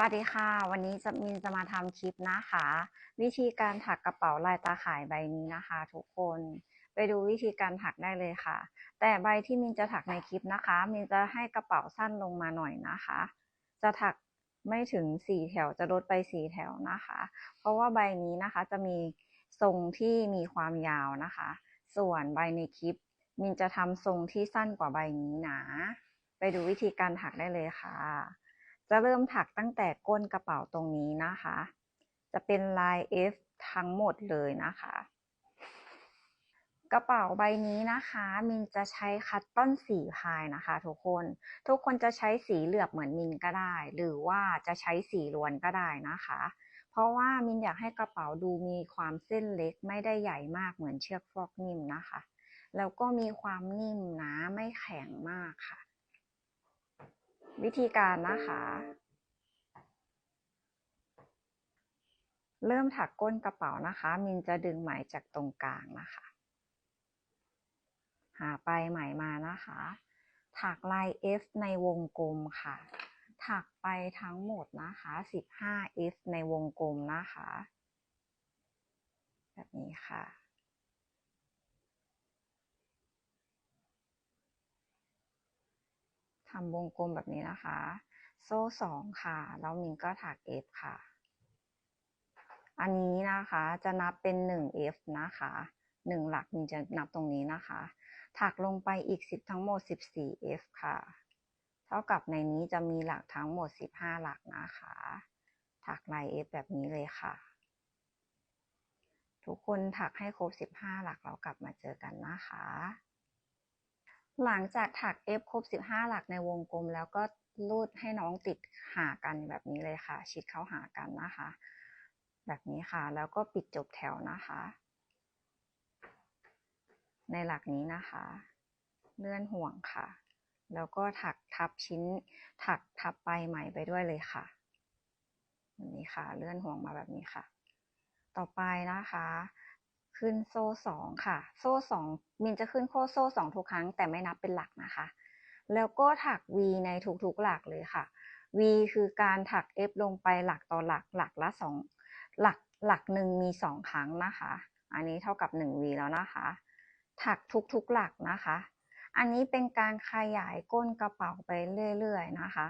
วัสดีค่ะ วันนี้จะมินจะมาทำคลิปนะคะ วิธีการถักกระเป๋าลายตาข่ายใบนี้นะคะ ทุกคนไปดูวิธีการถักได้เลยค่ะ แต่ใบที่มินจะถักในคลิปนะคะ มินจะให้กระเป๋าสั้นลงมาหน่อยนะคะ จะถักไม่ถึงสี่แถวจะลดไปสี่แถวนะคะ เพราะว่าใบนี้นะคะจะมีทรงที่มีความยาวนะคะ ส่วนใบในคลิป มินจะทำทรงที่สั้นกว่าใบนี้นะ ไปดูวิธีการถักได้เลยค่ะ จะเริ่มถักตั้งแต่ก้นกระเป๋าตรงนี้นะคะ จะเป็นลาย F ทั้งหมดเลยนะคะ กระเป๋าใบนี้นะคะ มินจะใช้คัตตอนสีพายนะคะ ทุกคน ทุกคนจะใช้สีเหลือบเหมือนมินก็ได้ หรือว่าจะใช้สีล้วนก็ได้นะคะ เพราะว่ามินอยากให้กระเป๋าดูมีความเส้นเล็กไม่ได้ใหญ่มากเหมือนเชือกฟอกนิ่มนะคะ แล้วก็มีความนิ่มนะไม่แข็งมากค่ะ วิธีการนะคะ เริ่มถักก้นกระเป๋านะคะ มินจะดึงไหมจากตรงกลางนะคะ หาไปไหมมานะคะ ถักลาย F ในวงกลมค่ะ ถักไปทั้งหมดนะคะ 15 F ในวงกลมนะคะ แบบนี้ค่ะ ทำวงกลมแบบนี้นะคะ โซ่สองค่ะ แล้วมินก็ถัก F ค่ะ อันนี้นะคะจะนับเป็น 1F นะคะ1หลักมินจะนับตรงนี้นะคะ ถักลงไปอีก 10 ทั้งหมด 14F ค่ะ เท่ากับในนี้จะมีหลักทั้งหมด 15 หลักนะคะ ถักลาย F แบบนี้เลยค่ะ ทุกคนถักให้ครบ 15 หลักเรากลับมาเจอกันนะคะ หลังจากถัก F ครบ 15 หลักในวงกลม แล้วก็ลูดให้น้องติดหากันแบบนี้เลยค่ะ ชิดเข้าหากันนะคะ แบบนี้ค่ะ แล้วก็ปิดจบแถวนะคะ ในหลักนี้นะคะ เลื่อนห่วงค่ะ แล้วก็ถักทับชิ้น ถักทับไปลายไหม่ไปด้วยเลยค่ะแบบนี้ค่ะ เลื่อนห่วงมาแบบนี้ค่ะ ต่อไปนะคะ ขึ้นโซ่สองค่ะ โซ่สองมินจะขึ้นโค้โซ่สองทุกครั้งแต่ไม่นับเป็นหลักนะคะ แล้วก็ถัก V ในทุกๆหลักเลยค่ะ V คือการถัก F ลงไปหลักต่อหลักหลักละสองหลักหลักหนึ่งมีสองครั้งนะคะ อันนี้เท่ากับ 1V แล้วนะคะ ถักทุกๆหลักนะคะ อันนี้เป็นการขยายก้นกระเป๋าไปเรื่อยๆนะคะ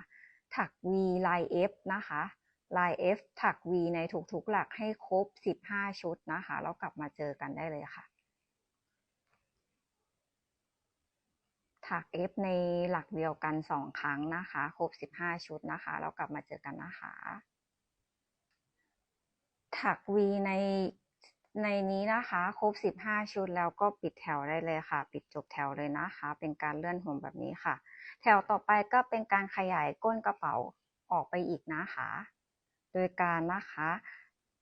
ถัก V ลาย F นะคะ ลาย F ถัก V ในทุกๆหลักให้ครบ 15 ชุดนะคะ แล้วกลับมาเจอกันได้เลยค่ะ ถัก F ในหลักเดียวกัน 2 ครั้งนะคะ ครบ 15 ชุดนะคะ แล้วกลับมาเจอกันนะคะ ถัก V ในในนี้นะคะ ครบ 15 ชุดแล้วก็ปิดแถวได้เลยค่ะ ปิดจบแถวเลยนะคะ เป็นการเลื่อนห่วงแบบนี้ค่ะ แถวต่อไปก็เป็นการขยายก้นกระเป๋าออกไปอีกนะคะ โดยการนะคะ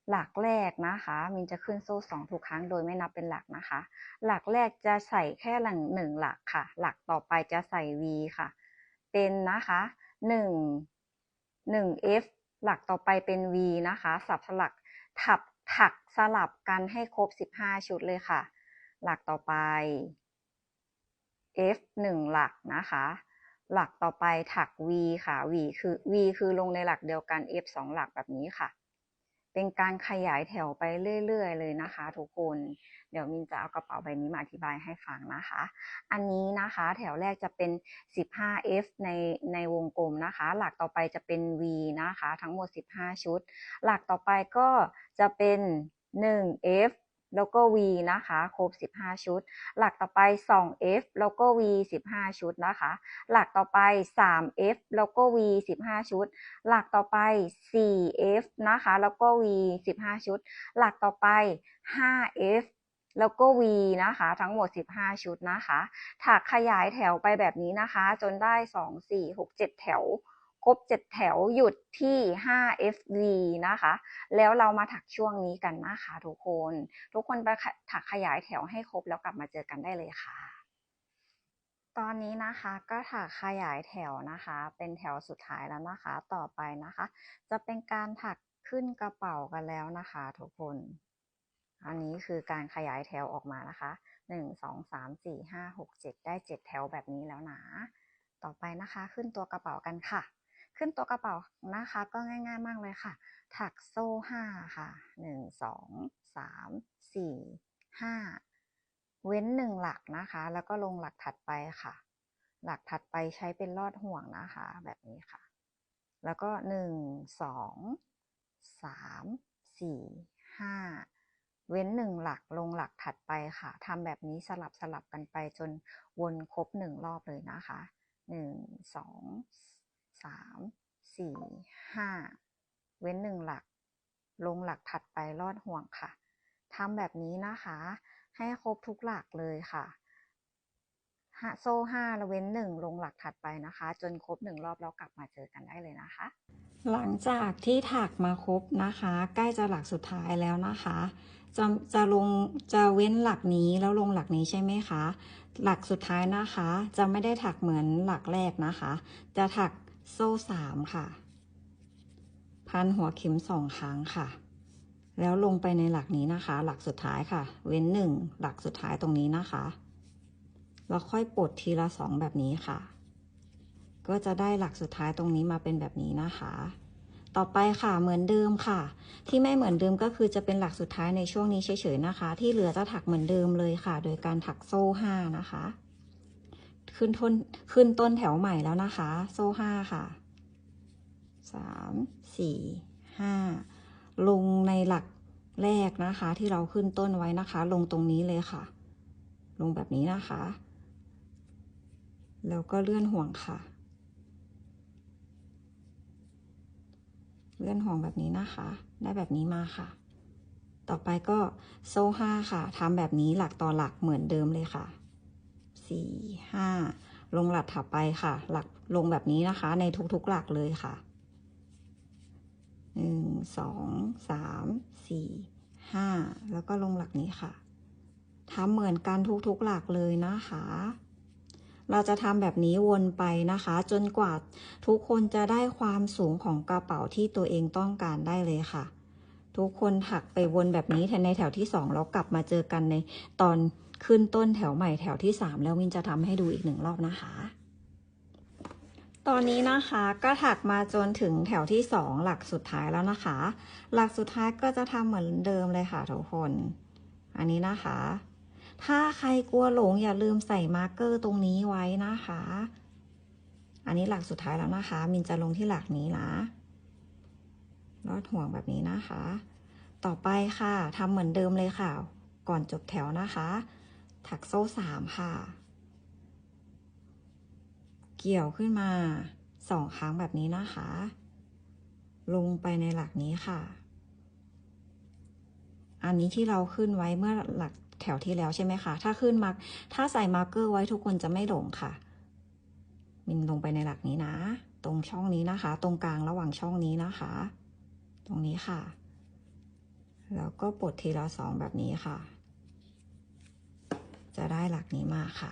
หลักแรกนะคะมินจะขึ้นโซ่สองทุกครั้งโดยไม่นับเป็นหลักนะคะ หลักแรกจะใส่แค่หลังหนึ่งหลักค่ะ หลักต่อไปจะใส่ V ค่ะ เป็นนะคะหนึ่งหนึ่ง F หลักต่อไปเป็น V นะคะ สับสลักถับถักสลับกันให้ครบ 15 ชุดเลยค่ะ หลักต่อไป F 1 หลักนะคะ หลักต่อไปถัก V ค่ะ V คือ V คือลงในหลักเดียวกัน F 2หลักแบบนี้ค่ะ เป็นการขยายแถวไปเรื่อยๆ เลยนะคะ ทุกคน เดี๋ยวมินจะเอากระเป๋าใบนี้มาอธิบายให้ฟังนะคะ อันนี้นะคะแถวแรกจะเป็น 15F ในในวงกลมนะคะ หลักต่อไปจะเป็น V นะคะ ทั้งหมด 15 ชุด หลักต่อไปก็จะเป็น 1F แล้วก็ V นะคะ ครบ 15 ชุด หลักต่อไป 2F แล้วก็ V 15 ชุดนะคะ หลักต่อไป 3F แล้วก็ V 15 ชุด หลักต่อไป 4F นะคะ แล้วก็ V 15 ชุด หลักต่อไป 5F แล้วก็ V นะคะ ทั้งหมด 15 ชุดนะคะ ถักขยายแถวไปแบบนี้นะคะ จนได้ 2 4 6 7 แถว ครบ 7 แถวหยุดที่ 5FV นะคะ แล้วเรามาถักช่วงนี้กันนะคะทุกคน ทุกคนไปถักขยายแถวให้ครบแล้วกลับมาเจอกันได้เลยค่ะ ตอนนี้นะคะก็ถักขยายแถวนะคะ เป็นแถวสุดท้ายแล้วนะคะ ต่อไปนะคะ จะเป็นการถักขึ้นกระเป๋ากันแล้วนะคะ ทุกคน อันนี้คือการขยายแถวออกมานะคะหนึ่งสองสามสี่ห้าหกเจ็ดได้เจ็ดแถวแบบนี้แล้วนะ ต่อไปนะคะขึ้นตัวกระเป๋ากันค่ะ ขึ้นตัวกระเป๋านะคะ ก็ง่าย ๆ มากเลยค่ะ ถักโซ่ห้าค่ะหนึ่งสองสามสี่ห้าเว้นหนึ่งหลักนะคะ แล้วก็ลงหลักถัดไปค่ะ หลักถัดไปใช้เป็นลอดห่วงนะคะ แบบนี้ค่ะ แล้วก็หนึ่งสองสามสี่ห้าเว้นหนึ่งหลักลงหลักถัดไปค่ะทำแบบนี้สลับสลับกันไปจนวนครบหนึ่งรอบเลยนะคะหนึ่งสอง สามสี่ห้าเว้นหนึ่งหลัก ลงหลักถัดไปลอดห่วงค่ะทำแบบนี้นะคะ ให้ครบทุกหลักเลยค่ะโซ่ห้าแล้วเว้นหนึ่งลงหลักถัดไปนะคะ จนครบหนึ่งรอบแล้วกลับมาเจอกันได้เลยนะคะ หลังจากที่ถักมาครบนะคะ ใกล้จะหลักสุดท้ายแล้วนะคะจะจะลงจะเว้นหลักนี้แล้วลงหลักนี้ใช่ไหมคะ หลักสุดท้ายนะคะ จะไม่ได้ถักเหมือนหลักแรกนะคะ จะถัก โซ่สามค่ะ พันหัวเข็มสองครั้งค่ะ แล้วลงไปในหลักนี้นะคะ หลักสุดท้ายค่ะ เว้นหนึ่งหลักสุดท้ายตรงนี้นะคะ แล้วค่อยปลดทีละสองแบบนี้ค่ะ ก็จะได้หลักสุดท้ายตรงนี้มาเป็นแบบนี้นะคะ ต่อไปค่ะเหมือนเดิมค่ะ ที่ไม่เหมือนเดิมก็คือจะเป็นหลักสุดท้ายในช่วงนี้เฉยๆนะคะ ที่เหลือจะถักเหมือนเดิมเลยค่ะ โดยการถักโซ่ห้านะคะ ขึ้นต้นขึ้นต้นแถวใหม่แล้วนะคะ โซ่ห้าค่ะสามสี่ห้าลงในหลักแรกนะคะ ที่เราขึ้นต้นไว้นะคะ ลงตรงนี้เลยค่ะ ลงแบบนี้นะคะ แล้วก็เลื่อนห่วงค่ะ เลื่อนห่วงแบบนี้นะคะ ได้แบบนี้มาค่ะ ต่อไปก็โซ่ห้าค่ะทำแบบนี้หลักต่อหลักเหมือนเดิมเลยค่ะ สี่ห้าลงหลักถัดไปค่ะ หลักลงแบบนี้นะคะ ในทุกๆหลักเลยค่ะหนึ่งสองสามสี่ห้าแล้วก็ลงหลักนี้ค่ะทำเหมือนกันทุกๆหลักเลยนะคะ เราจะทำแบบนี้วนไปนะคะ จนกว่าทุกคนจะได้ความสูงของกระเป๋าที่ตัวเองต้องการได้เลยค่ะ ทุกคนถักไปวนแบบนี้แทนในแถวที่สองแล้วกลับมาเจอกันในตอน ขึ้นต้นแถวใหม่แถวที่สามแล้วมินจะทำให้ดูอีกหนึ่งรอบนะคะ ตอนนี้นะคะก็ถักมาจนถึงแถวที่สองหลักสุดท้ายแล้วนะคะ หลักสุดท้ายก็จะทำเหมือนเดิมเลยค่ะทุกคน อันนี้นะคะ ถ้าใครกลัวหลงอย่าลืมใส่มาร์กเกอร์ตรงนี้ไว้นะคะ อันนี้หลักสุดท้ายแล้วนะคะ มินจะลงที่หลักนี้นะลอดห่วงแบบนี้นะคะ ต่อไปค่ะทำเหมือนเดิมเลยค่ะ ก่อนจบแถวนะคะ ถักโซ่สามค่ะ เกี่ยวขึ้นมาสองครั้งแบบนี้นะคะ ลงไปในหลักนี้ค่ะ อันนี้ที่เราขึ้นไว้เมื่อหลักแถวที่แล้วใช่ไหมคะ ถ้าขึ้นมาถ้าใส่มาร์กเกอร์ไว้ทุกคนจะไม่หลงค่ะ มินลงไปในหลักนี้นะ ตรงช่องนี้นะคะ ตรงกลางระหว่างช่องนี้นะคะ ตรงนี้ค่ะ แล้วก็ปลดทีละสองแบบนี้ค่ะ จะได้หลักนี้มาค่ะ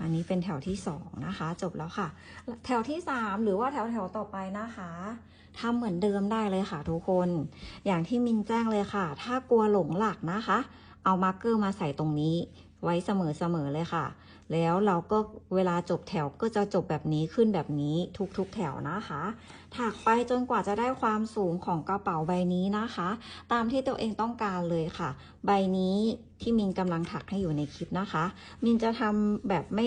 อันนี้เป็นแถวที่สองนะคะ จบแล้วค่ะ แถวที่สามหรือว่าแถวแถวต่อไปนะคะทำเหมือนเดิมได้เลยค่ะทุกคน อย่างที่มินแจ้งเลยค่ะ ถ้ากลัวหลงหลักนะคะ เอามาร์กเกอร์มาใส่ตรงนี้ไว้เสมอๆเลยค่ะ แล้วเราก็เวลาจบแถวก็จะจบแบบนี้ขึ้นแบบนี้ทุกๆแถวนะคะ ถักไปจนกว่าจะได้ความสูงของกระเป๋าใบนี้นะคะ ตามที่ตัวเองต้องการเลยค่ะ ใบนี้ที่มินกำลังถักให้อยู่ในคลิปนะคะ มินจะทำแบบไม่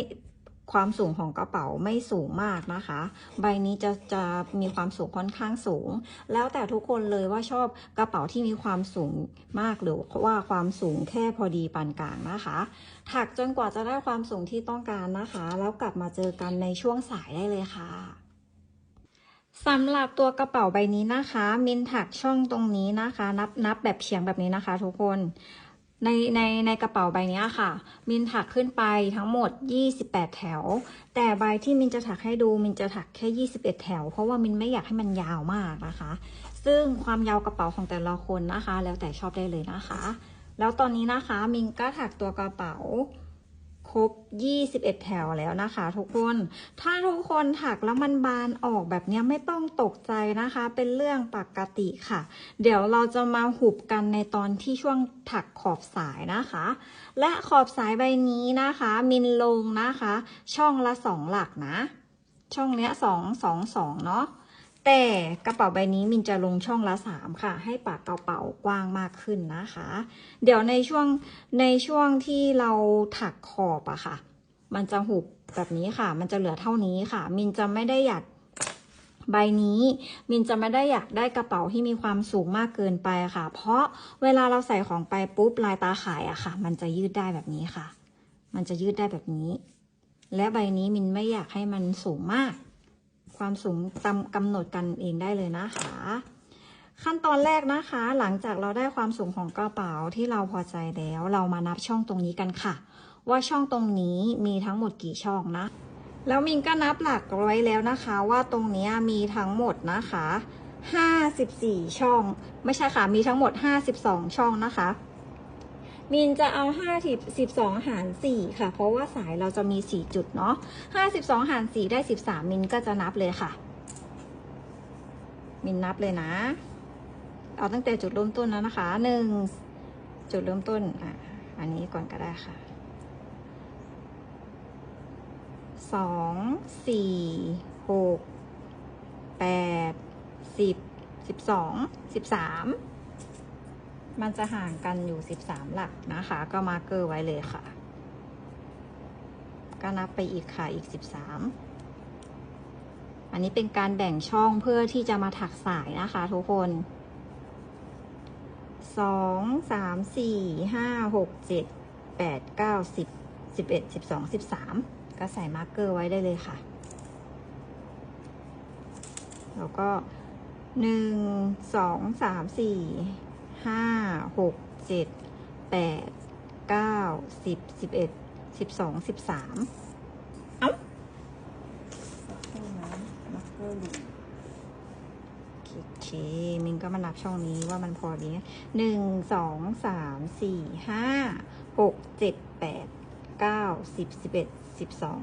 ความสูงของกระเป๋าไม่สูงมากนะคะ ใบนี้จะจะมีความสูงค่อนข้างสูง แล้วแต่ทุกคนเลยว่าชอบกระเป๋าที่มีความสูงมากหรือว่าความสูงแค่พอดีปานกลางนะคะ ถักจนกว่าจะได้ความสูงที่ต้องการนะคะ แล้วกลับมาเจอกันในช่วงสายได้เลยค่ะสำหรับตัวกระเป๋าใบนี้นะคะ มินถักช่องตรงนี้นะคะ นับนับแบบเฉียงแบบนี้นะคะ ทุกคน ในในในกระเป๋าใบนี้ค่ะ มินถักขึ้นไปทั้งหมด 28 แถว แต่ใบที่มินจะถักให้ดูมินจะถักแค่ 21 แถว เพราะว่ามินไม่อยากให้มันยาวมากนะคะ ซึ่งความยาวกระเป๋าของแต่ละคนนะคะ แล้วแต่ชอบได้เลยนะคะ แล้วตอนนี้นะคะมินก็ถักตัวกระเป๋า ครบ 21 แถวแล้วนะคะ ทุกคน ถ้าทุกคนถักแล้วมันบานออกแบบนี้ไม่ต้องตกใจนะคะ เป็นเรื่องปกติค่ะ เดี๋ยวเราจะมาหุบกันในตอนที่ช่วงถักขอบสายนะคะ และขอบสายใบนี้นะคะ มินลงนะคะ ช่องละสองหลักนะ ช่องเนี้ยสองสองสองเนาะ แต่กระเป๋าใบนี้มินจะลงช่องละสามค่ะ ให้ปากกระเป๋ากว้างมากขึ้นนะคะ เดี๋ยวในช่วงในช่วงที่เราถักขอบอะค่ะ มันจะหุบแบบนี้ค่ะ มันจะเหลือเท่านี้ค่ะ มินจะไม่ได้อยากใบนี้มินจะไม่ได้อยากได้กระเป๋าที่มีความสูงมากเกินไปค่ะ เพราะเวลาเราใส่ของไปปุ๊บลายตาขายอะค่ะ มันจะยืดได้แบบนี้ค่ะ มันจะยืดได้แบบนี้ และใบนี้มินไม่อยากให้มันสูงมาก ความสูงตามกำหนดกันเองได้เลยนะคะ ขั้นตอนแรกนะคะ หลังจากเราได้ความสูงของกระเป๋าที่เราพอใจแล้ว เรามานับช่องตรงนี้กันค่ะ ว่าช่องตรงนี้มีทั้งหมดกี่ช่องนะ แล้วมินก็นับหลักไว้แล้วนะคะ ว่าตรงนี้มีทั้งหมดนะคะ 54 ช่อง ไม่ใช่ค่ะ มีทั้งหมด 52 ช่องนะคะ มินจะเอา50 12 หาร 4 ค่ะ เพราะว่าสายเราจะมี 4 จุดเนาะ52 หาร 4 ได้ 13 มินก็จะนับเลยค่ะ มินนับเลยนะ เอาตั้งแต่จุดเริ่มต้นแล้วนะคะ 1 จุดเริ่มต้นอะอันนี้ก่อนก็ได้ค่ะ 2 4 6 8 10 12 13 มันจะห่างกันอยู่สิบสามหลักนะคะ ก็มาร์เกอร์ไว้เลยค่ะ ก็นับไปอีกค่ะอีกสิบสามอันนี้เป็นการแบ่งช่องเพื่อที่จะมาถักสายนะคะทุกคนสองสามสี่ห้าหกเจ็ดแปดเก้าสิบสิบเอ็ดสิบสองสิบสามก็ใส่มาร์กเกอร์ไว้ได้เลยค่ะ แล้วก็หนึ่งสองสามสี่ ห้าหกเจ็ดแปดเก้าสิบสิบเอ็ดสิบสองสิบสามเอ้ามาร์กเกอร์ดูโอเค มินก็มานับช่องนี้ว่ามันพอดีหนึ่งสองสามสี่ห้าหกเจ็ดแปดเก้าสิบสิบเอ็ดสิบสอง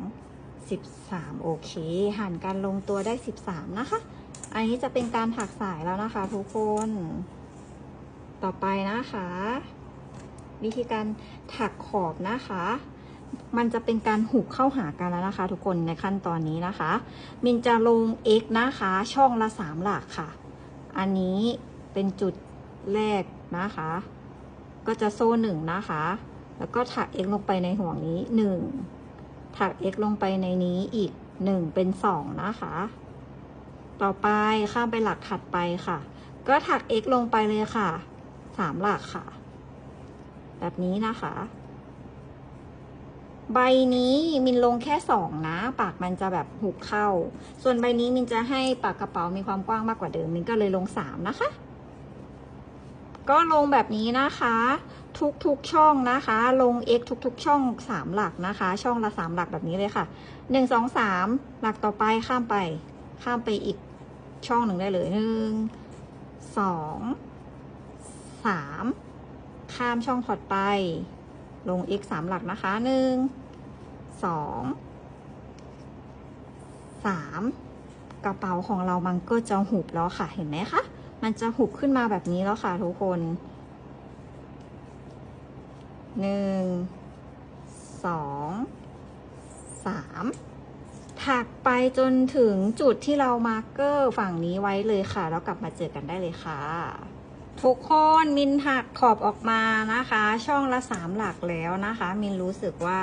สิบสามโอเค หันการลงตัวได้สิบสามนะคะ อันนี้จะเป็นการถักสายแล้วนะคะทุกคน ต่อไปนะคะ วิธีการถักขอบนะคะ มันจะเป็นการหุบเข้าหากันแล้วนะคะ ทุกคนในขั้นตอนนี้นะคะ มินจะลง x นะคะ ช่องละสามหลักค่ะ อันนี้เป็นจุดแรกนะคะ ก็จะโซ่หนึ่งนะคะ แล้วก็ถัก x ลงไปในห่วงนี้หนึ่งถัก x ลงไปในนี้อีกหนึ่งเป็นสองนะคะ ต่อไปข้ามไปหลักถัดไปค่ะ ก็ถัก x ลงไปเลยค่ะ สามหลักค่ะ แบบนี้นะคะ ใบนี้มินลงแค่สองนะ ปากมันจะแบบหุบเข้า ส่วนใบนี้มินจะให้ปากกระเป๋ามีความกว้างมากกว่าเดิม มินก็เลยลงสามนะคะ ก็ลงแบบนี้นะคะ ทุกๆช่องนะคะ ลง x ทุกๆ ช่องสามหลักนะคะ ช่องละสามหลักแบบนี้เลยค่ะหนึ่งสองสามหลักต่อไปข้ามไป ข้ามไปอีกช่องหนึ่งได้เลยหนึ่งสอง สามข้ามช่องถัดไป ลง x สามหลักนะคะหนึ่งสองสามกระเป๋าของเรามันก็จะหุบแล้วค่ะ เห็นไหมคะ มันจะหุบขึ้นมาแบบนี้แล้วค่ะทุกคนหนึ่งสองสามถักไปจนถึงจุดที่เรามาร์กเกอร์ฝั่งนี้ไว้เลยค่ะ แล้วกลับมาเจอกันได้เลยค่ะ ทุกคนมินถักขอบออกมานะคะ ช่องละสามหลักแล้วนะคะ มินรู้สึกว่า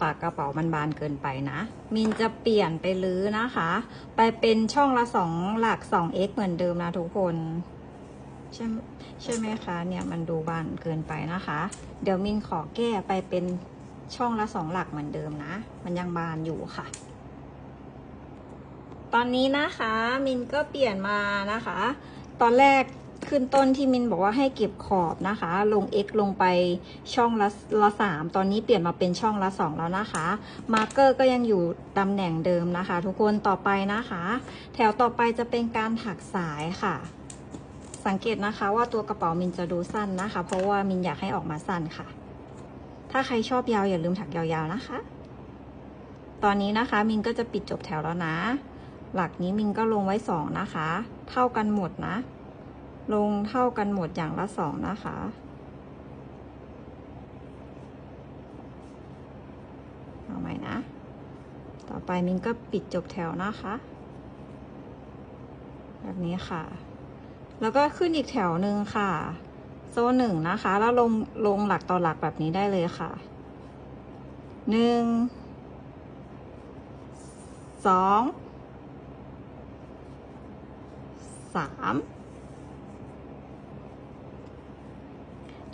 ปากกระเป๋ามันบานเกินไปนะ มินจะเปลี่ยนไปลื้อนะคะ ไปเป็นช่องละสองหลัก 2x เหมือนเดิมนะทุกคนใช่ใช่ไหมคะเนี่ยมันดูบานเกินไปนะคะ เดี๋ยวมินขอแก้ไปเป็นช่องละสองหลักเหมือนเดิมนะ มันยังบานอยู่ค่ะ ตอนนี้นะคะมินก็เปลี่ยนมานะคะ ตอนแรก ขึ้นต้นที่มินบอกว่าให้เก็บขอบนะคะ ลง x ลงไปช่องละละสามตอนนี้เปลี่ยนมาเป็นช่องละสองแล้วนะคะ มาร์กเกอร์ก็ยังอยู่ตำแหน่งเดิมนะคะ ทุกคนต่อไปนะคะ แถวต่อไปจะเป็นการถักสายค่ะ สังเกตนะคะว่าตัวกระเป๋ามินจะดูสั้นนะคะ เพราะว่ามินอยากให้ออกมาสั้นค่ะ ถ้าใครชอบยาวอย่าลืมถักยาวๆนะคะ ตอนนี้นะคะมินก็จะปิดจบแถวแล้วนะ หลักนี้มินก็ลงไว้สองนะคะ เท่ากันหมดนะ ลงเท่ากันหมดอย่างละสองนะคะ เอาใหม่นะ ต่อไปมินก็ปิดจบแถวนะคะ แบบนี้ค่ะ แล้วก็ขึ้นอีกแถวหนึ่งค่ะ โซ่หนึ่งนะคะ แล้วลงลงหลักต่อหลักแบบนี้ได้เลยค่ะ หนึ่ง สอง สาม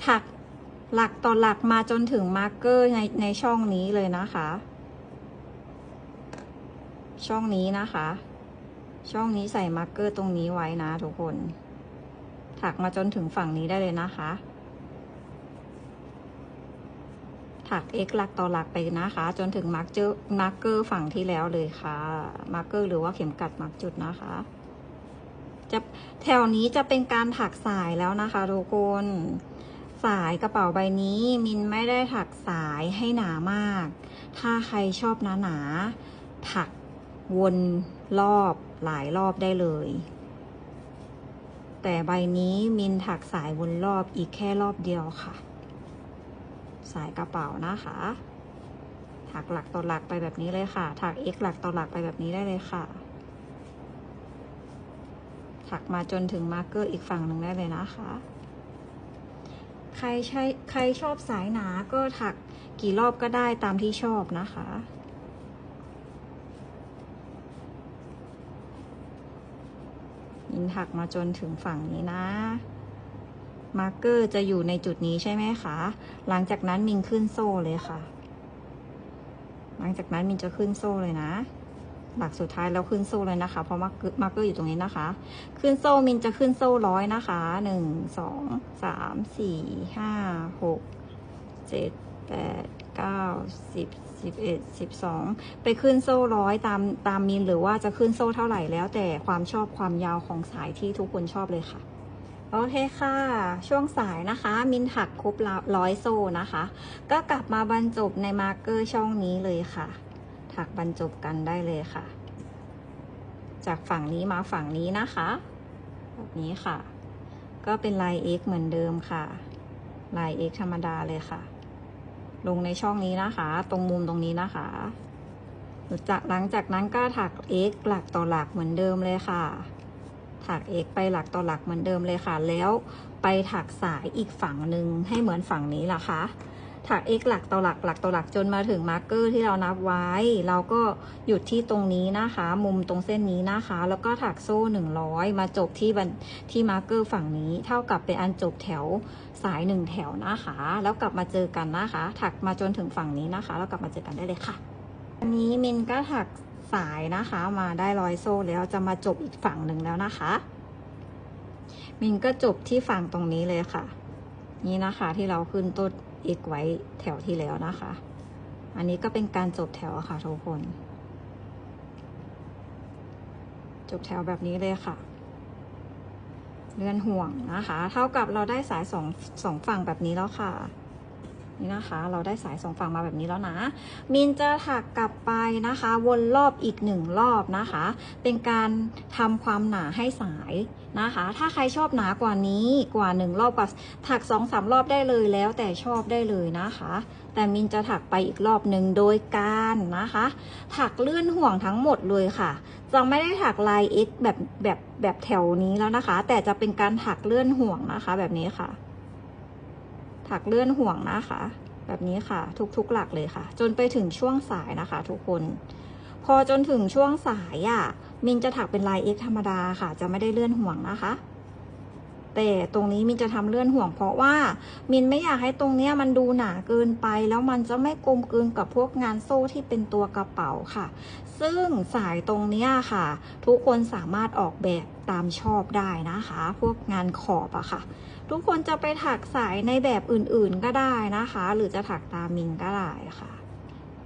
ถักหลักต่อหลักมาจนถึงมาร์กเกอร์ในในช่องนี้เลยนะคะ ช่องนี้นะคะ ช่องนี้ใส่มาร์กเกอร์ตรงนี้ไว้นะทุกคน ถักมาจนถึงฝั่งนี้ได้เลยนะคะ ถัก x หลักต่อหลักไปนะคะ จนถึงมาร์กเจอมาร์กเกอร์ฝั่งที่แล้วเลยค่ะ มาร์กเกอร์หรือว่าเข็มกัดมาร์กจุดนะคะจะแถวนี้จะเป็นการถักสายแล้วนะคะทุกคน สายกระเป๋าใบนี้มินไม่ได้ถักสายให้หนามาก ถ้าใครชอบหนาๆถักวนรอบหลายรอบได้เลย แต่ใบนี้มินถักสายวนรอบอีกแค่รอบเดียวค่ะ สายกระเป๋านะคะ ถักหลักต่อหลักไปแบบนี้เลยค่ะ ถัก x หลักต่อหลักไปแบบนี้ได้เลยค่ะ ถักมาจนถึงมาร์กเกอร์อีกฝั่งหนึ่งได้เลยนะคะ ใครใช้ใครชอบสายหนาก็ถักกี่รอบก็ได้ตามที่ชอบนะคะมินถักมาจนถึงฝั่งนี้นะ มาร์กเกอร์จะอยู่ในจุดนี้ใช่ไหมคะ หลังจากนั้นมินขึ้นโซ่เลยค่ะ หลังจากนั้นมินจะขึ้นโซ่เลยนะ หลักสุดท้ายแล้วขึ้นโซ่เลยนะคะ เพราะมาร์กเกอร์มาร์กเกอร์อยู่ตรงนี้นะคะ ขึ้นโซ่มินจะขึ้นโซ่ร้อยนะคะหนึ่งสองสามสี่ห้าหกเจ็ดแปดเก้าสิบสิบเอ็ดสิบสองไปขึ้นโซ่ร้อยตามตามมินหรือว่าจะขึ้นโซ่เท่าไหร่แล้ว แต่ความชอบความยาวของสายที่ทุกคนชอบเลยค่ะโอเคค่ะ ช่วงสายนะคะ มินถักครบร้อยโซ่นะคะ ก็กลับมาบรรจบในมาร์เกอร์ช่องนี้เลยค่ะ ถักบรรจบกันได้เลยค่ะ จากฝั่งนี้มาฝั่งนี้นะคะแบบนี้ค่ะ ก็เป็นลาย x เหมือนเดิมค่ะ ลาย x ธรรมดาเลยค่ะ ลงในช่องนี้นะคะ ตรงมุมตรงนี้นะคะจากหลังจากนั้นก็ถัก x หลักต่อหลักเหมือนเดิมเลยค่ะ ถัก x ไปหลักต่อหลักเหมือนเดิมเลยค่ะ แล้วไปถักสายอีกฝั่งหนึ่งให้เหมือนฝั่งนี้ล่ะคะ ถัก x หลักต่อหลักหลักต่อหลักจนมาถึงมาร์กเกอร์ที่เรานับไว้ เราก็หยุดที่ตรงนี้นะคะ มุมตรงเส้นนี้นะคะ แล้วก็ถักโซ่หนึ่งร้อยมาจบที่บันที่มาร์กเกอร์ฝั่งนี้เท่ากับเป็นอันจบแถวสายหนึ่งแถวนะคะ แล้วกลับมาเจอกันนะคะ ถักมาจนถึงฝั่งนี้นะคะ แล้วกลับมาเจอกันได้เลยค่ะ อันนี้มินก็ถักสายนะคะมาได้ร้อยโซ่แล้วจะมาจบอีกฝั่งหนึ่งแล้วนะคะ มินก็จบที่ฝั่งตรงนี้เลยค่ะ นี่นะคะที่เราขึ้นต้น x ไว้แถวที่แล้วนะคะ อันนี้ก็เป็นการจบแถวค่ะทุกคน จบแถวแบบนี้เลยค่ะ เลื่อนห่วงนะคะ เท่ากับเราได้สายสองสองฝั่งแบบนี้แล้วค่ะ นี่นะคะ เราได้สายสองฝั่งมาแบบนี้แล้วนะ มินจะถักกลับไปนะคะ วนรอบอีกหนึ่งรอบนะคะ เป็นการทำความหนาให้สายนะคะ ถ้าใครชอบหนากว่านี้กว่าหนึ่งรอบกว่าถักสองสามรอบได้เลยแล้วแต่ชอบได้เลยนะคะ แต่มินจะถักไปอีกรอบหนึ่งโดยการนะคะ ถักเลื่อนห่วงทั้งหมดเลยค่ะจะไม่ได้ถักลาย X แบบแบบแบบแถวนี้แล้วนะคะ แต่จะเป็นการถักเลื่อนห่วงนะคะ แบบนี้ค่ะ ถักเลื่อนห่วงนะคะ แบบนี้ค่ะ ทุกๆหลักเลยค่ะ จนไปถึงช่วงสายนะคะ ทุกคน พอจนถึงช่วงสายอะ่ะมินจะถักเป็นลาย X ธรรมดาค่ะ จะไม่ได้เลื่อนห่วงนะคะ แต่ตรงนี้มินจะทำเลื่อนห่วงเพราะว่า มินไม่อยากให้ตรงเนี้ยมันดูหนาเกินไป แล้วมันจะไม่กลมกลืนกับพวกงานโซ่ที่เป็นตัวกระเป๋าค่ะ ซึ่งสายตรงเนี้ยค่ะ ทุกคนสามารถออกแบบตามชอบได้นะคะ พวกงานขอบอะค่ะ ทุกคนจะไปถักสายในแบบอื่นๆก็ได้นะคะ หรือจะถักตามมินก็ได้ค่ะ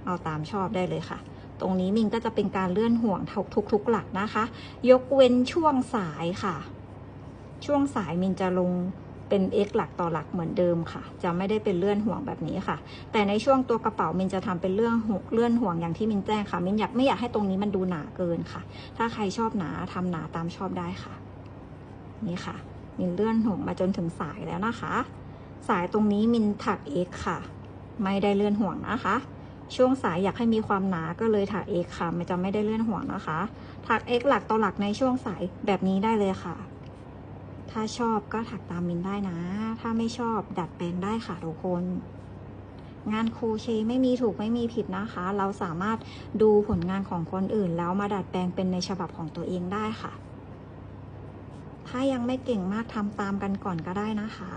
เอาตามชอบได้เลยค่ะตรงนี้มินก็จะเป็นการเลื่อนห่วงทุกๆหลักนะคะ ยกเว้นช่วงสายค่ะ ช่วงสายมินจะลงเป็น x หลักต่อหลักเหมือนเดิมค่ะ จะไม่ได้เป็นเลื่อนห่วงแบบนี้ค่ะ แต่ในช่วงตัวกระเป๋ามินจะทำเป็นเรื่องเลื่อนห่วงอย่างที่มินแจ้งค่ะ มินอยากไม่อยากให้ตรงนี้มันดูหนาเกินค่ะ ถ้าใครชอบหนาทำหนาตามชอบได้ค่ะ นี่ค่ะ มินเลื่อนห่วงมาจนถึงสายแล้วนะคะ สายตรงนี้มินถัก x ค่ะ ไม่ได้เลื่อนห่วงนะคะ ช่วงสายอยากให้มีความหนาก็เลยถัก x ค่ะ มันจะไม่ได้เลื่อนห่วงนะคะ ถัก x หลักต่อหลักในช่วงสายแบบนี้ได้เลยค่ะ ถ้าชอบก็ถักตามมินได้นะ ถ้าไม่ชอบดัดแปลงได้ค่ะทุกคน งานโครเชต์ไม่มีถูกไม่มีผิดนะคะ เราสามารถดูผลงานของคนอื่น แล้วมาดัดแปลงเป็นในฉบับของตัวเองได้ค่ะ ถ้ายังไม่เก่งมากทำตามกันก่อนก็ได้นะคะ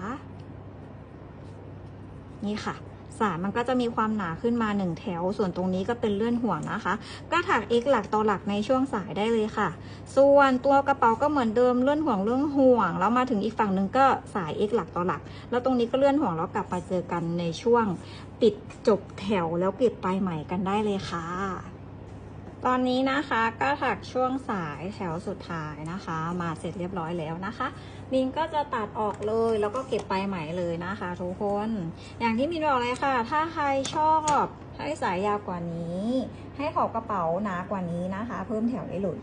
นี่ค่ะ สายมันก็จะมีความหนาขึ้นมาหนึ่งแถว ส่วนตรงนี้ก็เป็นเลื่อนห่วงนะคะ ก็ถัก x หลักต่อหลักในช่วงสายได้เลยค่ะ ส่วนตัวกระเป๋าก็เหมือนเดิมเลื่อนห่วงเรื่องห่วง แล้วมาถึงอีกฝั่งหนึ่งก็สาย x หลักต่อหลัก แล้วตรงนี้ก็เลื่อนห่วงแล้วกลับมาเจอกันในช่วงปิดจบแถวแล้วเก็บปลายใหม่กันได้เลยค่ะ ตอนนี้นะคะก็ถักช่วงสายแถวสุดท้ายนะคะ มาเสร็จเรียบร้อยแล้วนะคะมินก็จะตัดออกเลยแล้วก็เก็บปลายใหม่เลยนะคะทุกคน อย่างที่มินบอกเลยค่ะ ถ้าใครชอบให้สายยาวกว่านี้ ให้ขอบกระเป๋าหนากว่านี้นะคะ เพิ่มแถวได้เลย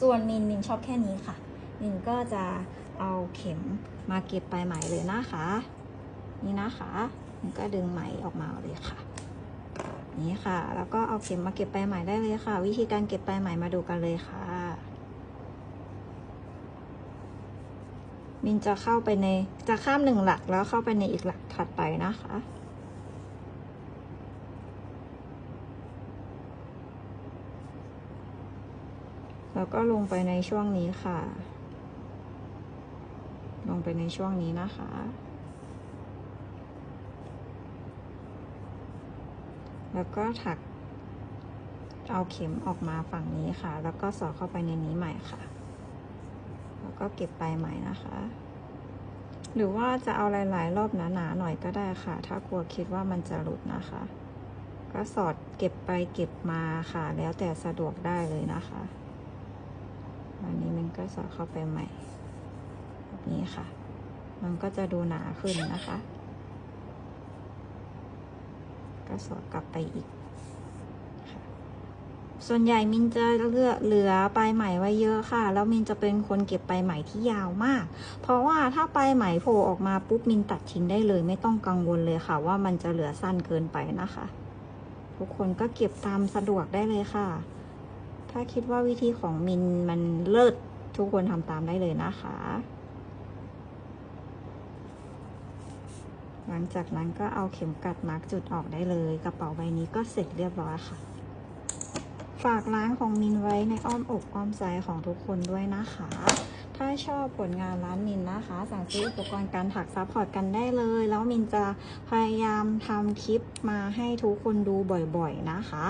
ส่วนมินมินชอบแค่นี้ค่ะ มินก็จะเอาเข็มมาเก็บปลายไหมเลยนะคะ นี่นะคะมินก็ดึงไหมออกมาเลยค่ะ นี่ค่ะ แล้วก็เอาเข็มมาเก็บปลายไหมได้เลยค่ะ วิธีการเก็บปลายไหมมาดูกันเลยค่ะ มินจะเข้าไปในจะข้ามหนึ่งหลักแล้วเข้าไปในอีกหลักถัดไปนะคะแล้วก็ลงไปในช่วงนี้ค่ะ ลงไปในช่วงนี้นะคะ แล้วก็ถักเอาเข็มออกมาฝั่งนี้ค่ะ แล้วก็สอดเข้าไปในนี้ใหม่ค่ะ แล้วก็เก็บปลายใหม่นะคะ หรือว่าจะเอาหลาย ๆ รอบหนาๆหน่อยก็ได้ค่ะ ถ้ากลัวคิดว่ามันจะหลุดนะคะ ก็สอดเก็บไปเก็บมาค่ะ แล้วแต่สะดวกได้เลยนะคะอันนี้มันก็สอดเข้าไปใหม่แบบนี้ค่ะ มันก็จะดูหนาขึ้นนะคะ ก็สอดกลับไปอีกค่ะส่วนใหญ่มินจะเลือกเหลือปลายไหมไว้เยอะค่ะ แล้วมินจะเป็นคนเก็บปลายไหมที่ยาวมาก เพราะว่าถ้าปลายไหมโผล่ออกมาปุ๊บมินตัดทิ้งได้เลย ไม่ต้องกังวลเลยค่ะ ว่ามันจะเหลือสั้นเกินไปนะคะ ทุกคนก็เก็บตามสะดวกได้เลยค่ะ ถ้าคิดว่าวิธีของมินมันเลิศทุกคนทำตามได้เลยนะคะ หลังจากนั้นก็เอาเข็มกัดมาร์กจุดออกได้เลย กระเป๋าใบนี้ก็เสร็จเรียบร้อยค่ะ ฝากร้านของมินไว้ในอ้อมอกอ้อมใจของทุกคนด้วยนะคะ ถ้าชอบผลงานร้านมินนะคะ สั่งซื้ออุปกรณ์การถักซัพพอร์ตกันได้เลย แล้วมินจะพยายามทำคลิปมาให้ทุกคนดูบ่อยๆนะคะ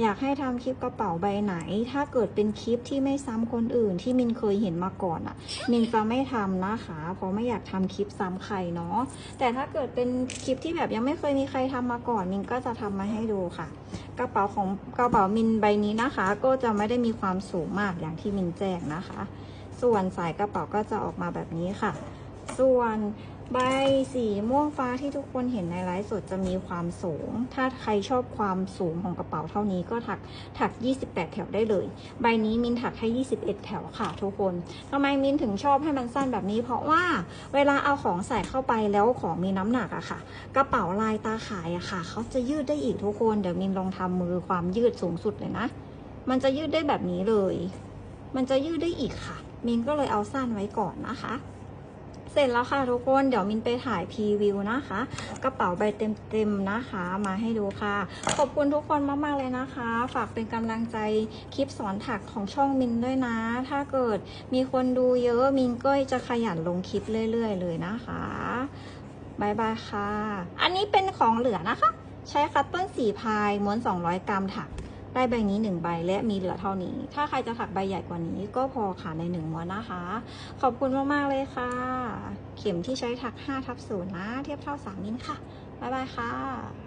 อยากให้ทำคลิปกระเป๋าใบไหน ถ้าเกิดเป็นคลิปที่ไม่ซ้ำคนอื่นที่มินเคยเห็นมาก่อนอะ่ะ มินจะไม่ทำนะคะ เพราะไม่อยากทำคลิปซ้ำใครเนาะ แต่ถ้าเกิดเป็นคลิปที่แบบยังไม่เคยมีใครทำมาก่อน มินก็จะทำมาให้ดูค่ะกระเป๋าของกระเป๋ามินใบนี้นะคะ ก็จะไม่ได้มีความสูงมากอย่างที่มินแจ้งนะคะ ส่วนสายกระเป๋าก็จะออกมาแบบนี้ค่ะ ส่วนใบสีม่วงฟ้าที่ทุกคนเห็นในไลฟ์สดจะมีความสูง ถ้าใครชอบความสูงของกระเป๋าเท่านี้ก็ถักถัก 28 แถวได้เลย ใบนี้มินถักให้ 21 แถวค่ะทุกคนทำไมมินถึงชอบให้มันสั้นแบบนี้ เพราะว่าเวลาเอาของใส่เข้าไปแล้วของมีน้ำหนักอะค่ะ กระเป๋าลายตาขายอะค่ะ เขาจะยืดได้อีกทุกคน เดี๋ยวมินลองทำมือความยืดสูงสุดเลยนะ มันจะยืดได้แบบนี้เลย มันจะยืดได้อีกค่ะ มินก็เลยเอาสั้นไว้ก่อนนะคะ เสร็จแล้วค่ะทุกคนเดี๋ยวมินไปถ่ายพรีวิวนะคะ กระเป๋าใบเต็มๆนะคะ มาให้ดูค่ะ ขอบคุณทุกคนมากๆเลยนะคะ ฝากเป็นกำลังใจคลิปสอนถักของช่องมินด้วยนะ ถ้าเกิดมีคนดูเยอะมินก็จะขยันลงคลิปเรื่อย ๆ เลยนะคะบายบายค่ะ อันนี้เป็นของเหลือนะคะ ใช้คัตเติ้ลสีพายม้วน 200 กรัมถัก ได้ใบนี้หนึ่งใบและมีเหลือเท่านี้ ถ้าใครจะถักใบใหญ่กว่านี้ก็พอค่ะในหนึ่งม้วนนะคะ ขอบคุณมากๆเลยค่ะ เข็มที่ใช้ถัก5ทับศูนย์นะ เทียบเท่า 3 มิลค่ะ บ๊ายบายค่ะ